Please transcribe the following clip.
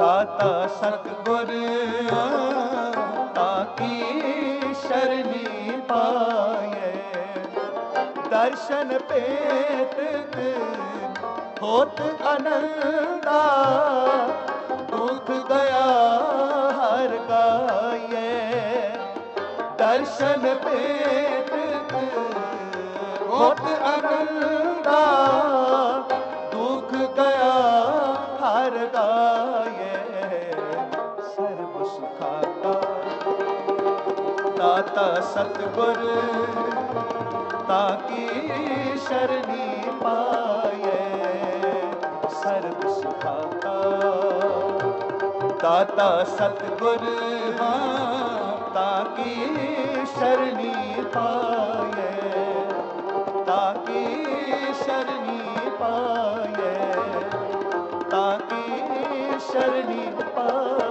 ਦਾਤਾ ਸਤਗੁਰ ਤਾਕੀ ਸ਼ਰਨੀ ਪਾਏ ਦਰਸ਼ਨ ਪੇਤ ਹੋਤ ਅਨੰਦਾ, ਦੁਖ ਗਿਆ ਹਰ ਗਾਏ ਦਰਸ਼ਨ ਪੇਤ ਹੋਤ ਅਨੰਦਾ, ਦੁਖ ਗਿਆ ਹਰ ਗਾਏ ਦਾਤਾ ਸਤਗੁਰ, ਤਾਕੀ ਸ਼ਰਨੀ ਪਾਏ ਸਰਬ ਸੁਖਾ ਕਾ ਦਾਤਾ ਸਤਗੁਰ ਤਾਕੀ ਸ਼ਰਨੀ ਪਾਏ ਤਾਕੀ ਸ਼ਰਨੀ ਪਾਏ ਤਾਕੀ ਸ਼ਰਨੀ ਪਾਏ